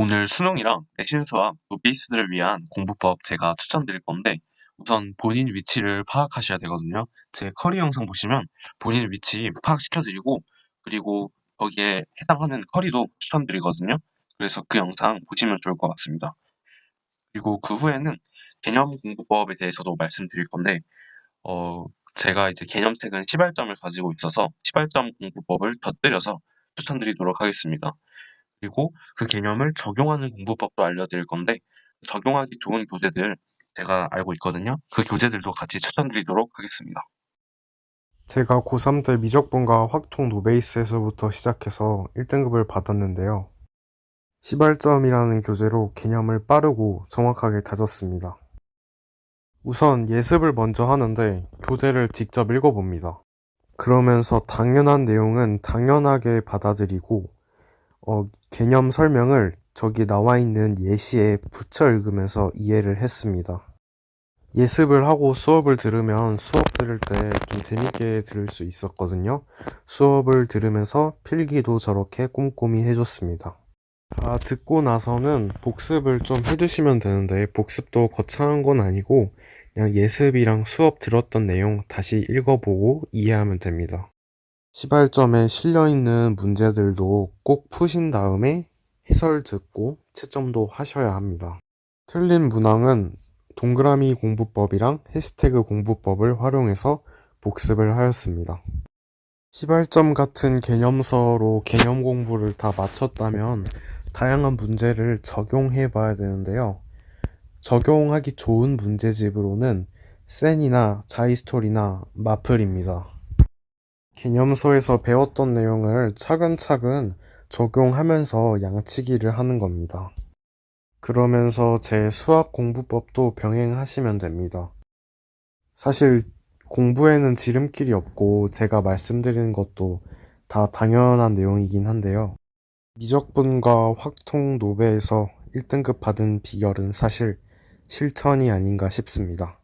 오늘 수능이랑 내신 수학, 노베이스들을 위한 공부법 제가 추천드릴 건데 우선 본인 위치를 파악하셔야 되거든요. 제 커리 영상 보시면 본인 위치 파악시켜드리고 그리고 거기에 해당하는 커리도 추천드리거든요. 그래서 그 영상 보시면 좋을 것 같습니다. 그리고 그 후에는 개념 공부법에 대해서도 말씀드릴 건데 어, 제가 이제 개념책은 시발점을 가지고 있어서 시발점 공부법을 곁들여서 추천드리도록 하겠습니다. 그리고 그 개념을 적용하는 공부법도 알려드릴 건데 적용하기 좋은 교재들 제가 알고 있거든요. 그 교재들도 같이 추천드리도록 하겠습니다. 제가 고3 때 미적분과 확통 노베이스에서부터 시작해서 1등급을 받았는데요. 시발점이라는 교재로 개념을 빠르고 정확하게 다졌습니다. 우선 예습을 먼저 하는데 교재를 직접 읽어봅니다. 그러면서 당연한 내용은 당연하게 받아들이고 어, 개념 설명을 저기 나와 있는 예시에 붙여 읽으면서 이해를 했습니다. 예습을 하고 수업을 들으면 수업 들을 때 좀 재밌게 들을 수 있었거든요. 수업을 들으면서 필기도 저렇게 꼼꼼히 해줬습니다. 다 듣고 나서는 복습을 좀 해주시면 되는데 복습도 거창한 건 아니고 그냥 예습이랑 수업 들었던 내용 다시 읽어보고 이해하면 됩니다. 시발점에 실려있는 문제들도 꼭 푸신 다음에 해설 듣고 채점도 하셔야 합니다. 틀린 문항은 동그라미 공부법이랑 해시태그 공부법을 활용해서 복습을 하였습니다. 시발점 같은 개념서로 개념 공부를 다 마쳤다면 다양한 문제를 적용해 봐야 되는데요. 적용하기 좋은 문제집으로는 센이나 자이스톨이나 마플입니다. 개념서에서 배웠던 내용을 차근차근 적용하면서 양치기를 하는 겁니다. 그러면서 제 수학 공부법도 병행하시면 됩니다. 사실 공부에는 지름길이 없고 제가 말씀드리는 것도 다 당연한 내용이긴 한데요. 미적분과 확통 노베에서 1등급 받은 비결은 사실 실천이 아닌가 싶습니다.